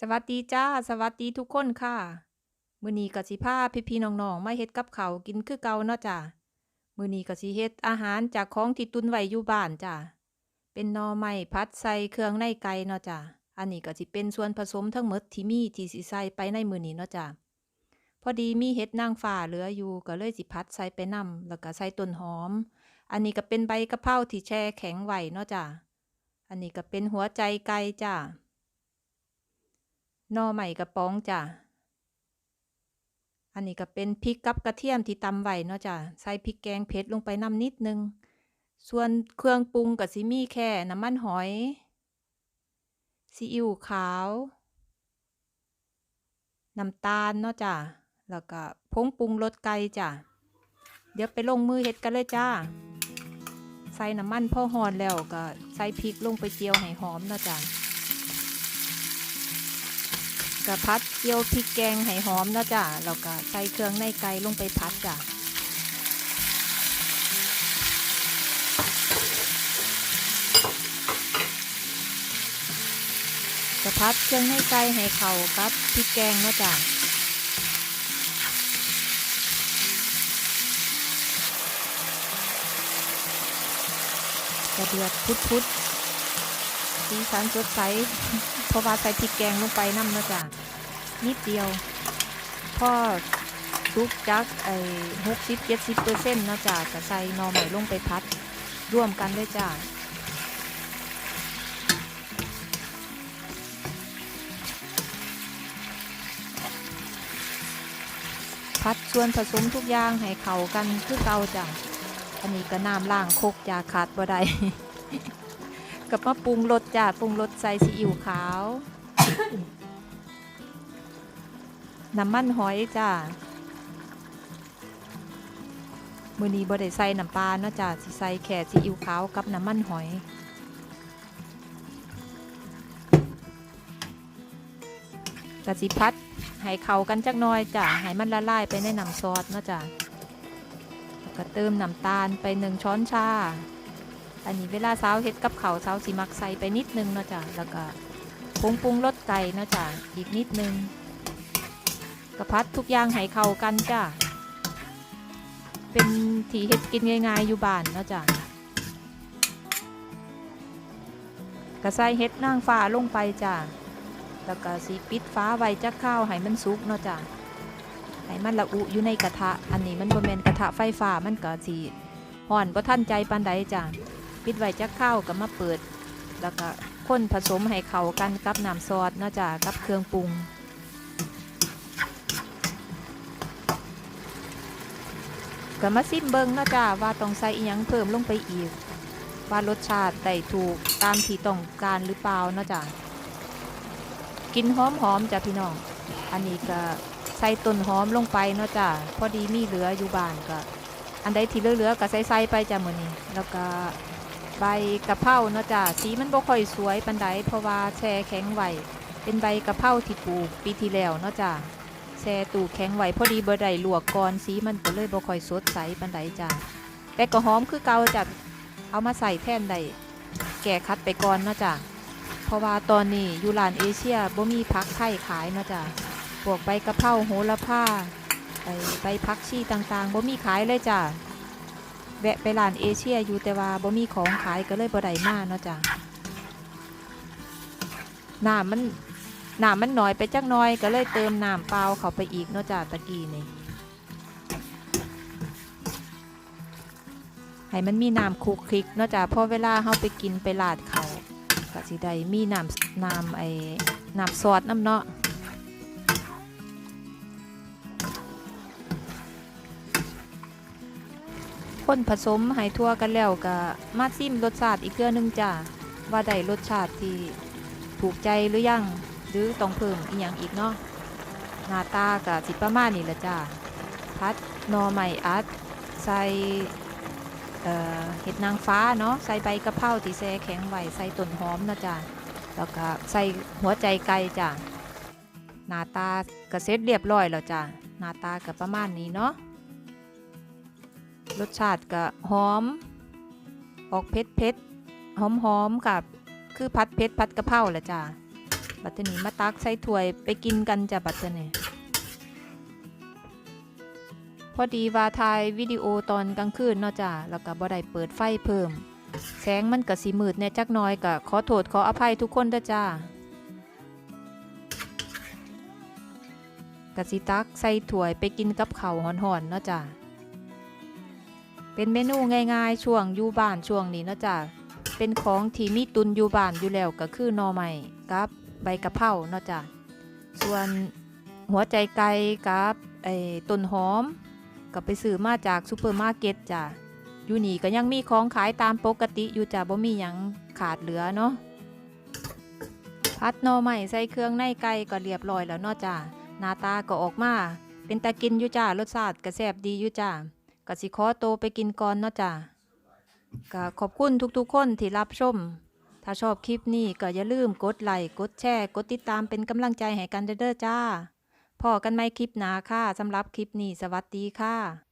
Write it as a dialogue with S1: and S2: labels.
S1: สวัสดีจ้า สวัสดีทุกคนค่ะ มื้อนี้ก็สิพาพี่ๆน้องๆมาเฮ็ดกับเขากินคือเก่าเนาะจ้ามื้อนี้ก็สิเฮ็ดอาหารจากของที่ตุนไว้อยู่บ้านจ้าเป็นนอไม้ผัดใส่เครื่องในไก่เนาะจ้าอันนี้ก็สิเป็นส่วนผสมทั้งหมดที่มีที่สิใส่ไปในมื้อนี้เนาะจ้าพอดีมีเห็ดนางฟ้าเหลืออยู่ก็เลยสิผัดใส่ไปนำแล้วก็ใส่ต้นหอม อันนี้ก็เป็นใบกะเพราที่แช่แข็งไว้เนาะจ้าอันนี้ก็เป็นหัวใจไก่จ้า นอใหม่กระป๋องจ้ะ อันนี้ก็เป็นพริกกับกระเทียมที่ตำไว้เนาะจ้ะ ใส่พริกแกงเผ็ดลงไปน้ำนิดนึง ส่วนเครื่องปรุงก็สิมี่แค่น้ำมันหอย ซีอิ๊วขาว น้ำตาลเนาะจ้ะ แล้วก็ผงปรุงรสไก่จ้ะ เดี๋ยวไปลงมือเฮ็ดกันเลยจ้า ใส่น้ำมันพอหอนแล้วก็ใส่พริกลงไปเจียวให้หอมเนาะจ้ะ กะพัดเจียวพริกแกงให้หอมนะจ้ะแล้วก็ใส่เครื่องในไก่ลงไปพัดจ้ะกะพัดเครื่องในไก่ให้เข้ากับพริกแกงนะจ้ะกระเดือดพุดๆ สีสันสดใสเพราะว่าใส่พริกแกงลงไปน้ำนะจ้ะนิดเดียวพ่อทุกจักไอ้หกสิบเจ็ดสิบเปอร์เซ็นต์นะจ้ะก็ใส่นอใหม่ลงไปพัดร่วมกันเลยจ้ะพัดส่วนผสมทุกอย่างให้เข้ากันคือเก่าจ้ะอันนี้ก็น้ำล่างโคกจ้าขาดบ่ได้ กับมาปรุงรสจ้าปรุงรสใส่ซีอิ๊วขาว น้ำมันหอยจ้ามือนี้บ่ได้ใส่น้ำปลาเนาะจ้าสิใส่แค่ซีอิ๊วขาวกับน้ำมันหอยกะสิพัดให้เข้ากันจักน่อยจ้าให้มันละลายไปในน้ำซอสเนาะจ้าแล้วก็เติมน้ำตาลไปหนึ่งช้อนชา อันนี้เวลาสาวเฮ็ดกับเขาวสาวสิมักใส่ไปนิดนึงเนาะจ้ะแล้วก็ปรุงปรุงรสไก่เนาะจ้ะอีกนิดนึงกระพัดทุกอย่างให้เข้ากันจ้ะเป็นที่เฮ็ดกินง่ายๆอยู่บ้านเนาะจ้ะกระใส่เฮ็ดนางฟ้าลงไปจ้ะแล้วก็สีปิดฟ้าไว้จักข้าวให้มันสุกเนาะจ้ะให้มันละอุอยู่ในกระทะ อันนี้มันบ่แม่นกระทะไฟฟ้ามันก็สิห่อนบ่ทันใจปานใดจ้ะ ปิดไว้จักข้าก็มาเปิด แล้วก็คนผสมให้เข้ากันกับน้ำซอสเนาะจ้ะกับเครื่องปรุงก็มาซิมเบิงเนาะจ้ะว่าต้องใส่อีหยังเพิ่มลงไปอีก ว่ารสชาติได้ถูกตามที่ต้องการหรือเปล่าเนาะจ้ะกินหอมๆจ้ะพี่น้อง อันนี้ก็ใส่ต้นหอมลงไปเนาะจ้ะพอดีมีเหลืออยู่บ้านก็ อันใดที่เหลือๆก็ใส่ใส่ไปจ้ะมื้อนี้แล้วก็ ใบกะเพราเนาะจ้ะสีมันบ่ค่อยสวยปานใดเพราะว่าแช่แข็งไว้เป็นใบกะเพราที่ปลูกปีที่แล้วเนาะจ้ะแช่ตู้แข็งไว้พอดีบ่ได้ลวกก่อนสีมันก็เลยบ่ค่อยสดใสปานใดจ้ะแต่ก็หอมคือเก่าจ้ะเอามาใส่แทนได้แก้คัดไปก่อนเนาะจ้ะเพราะว่าตอนนี้อยู่ร้านเอเชียบ่มีผักไทยขายเนาะจ้ะพวกใบกะเพราโหระพาไปไปพักชีต่างๆบ่มีขายเลยจ้ะแวะไปร้านเอเชียอยู่แต่ว่าบ่มีของขายก็เลยบ่ได้มาเนาะจ้ะน้ำมันน้ำมันน้อยไปจักน้อยก็เลยเติมน้ำเปล่าเข้าไปอีกเนาะจ้ะตะกี้นี่ให้มันมีน้ำคลุกคลิกเนาะจ้ะพอเวลาเฮาไปกินไปลาดเขาก็สิได้มีน้ำน้ำไอ้น้ำซอสน้ำเนาะ คนผสมให้ทั่วกันแล้วก็มาซิมรสชาติอีกเกลือนึงจ้าว่าได้รสชาติที่ถูกใจหรือยังหรือต้องเพิ่มอีกอย่างอีกเนาะหน้าตากับสิประมาณนี้ละจ้าพัดนอใหม่อัดใส่เห็ดนางฟ้าเนาะใส่ใบกะเพราที่แช่แข็งไว้ใส่ต้นหอมนะจ้าแล้วก็ใส่หัวใจไก่จ้าหน้าตาก็เสร็จเรียบร้อยแล้วจ้าหน้าตาก็ประมาณนี้เนาะ รสชาติก็หอม ออกเผ็ดเผ็ดหอมหอมกับคือพัดเผ็ดพัดกะเพราแหละจ้าบัดเทอนี้มาตักใส่ถ้วยไปกินกันจ้ะบัดเทอนี้พอดีว่าถ่ายวิดีโอตอนกลางคืนเนาะจ้ะแล้วก็บ่ได้เปิดไฟเพิ่ม แสงมันก็สิมืดแหน่ยจักน้อยก็ขอโทษขออภัยทุกคนด้จ้ากะสิตักใส่ถ้วยไปกินกับข้าวหอนๆเนาะจ้ะ เป็นเมนูง่ายๆ ช่วงอยู่บ้านช่วงนี้เนาะจ้ะเป็นของที่มีตุนอยู่บ้านอยู่แล้วก็คือหน่อไม้กับใบกะเพราเนาะจ้ะส่วนหัวใจไก่กับไอ้ต้นหอม ก็ไปซื้อมาจากซูเปอร์มาร์เก็ตจ้ะอยู่นี่ก็ยังมีของขายตามปกติอยู่จ้ะบ่มีหยังขาดเหลือเนาะพัดหน่อไม้ใส่เครื่องในไก่ก็เรียบร้อยแล้วเนาะจ้ะหน้าตาก็ออกมาเป็นตากินอยู่จ้ารสชาติก็แซ่บดีอยู่จ้ะ ก็สิขอโตไปกินก่อนเนาะจ้ะก็ขอบคุณทุกๆคนที่รับชม ถ้าชอบคลิปนี้ก็อย่าลืมกดไลค์กดแชร์ กดติดตามเป็นกำลังใจให้กันเด้อจ้าพอกันไหมคลิปหนาค่ะสำหรับคลิปนี้สวัสดีค่ะ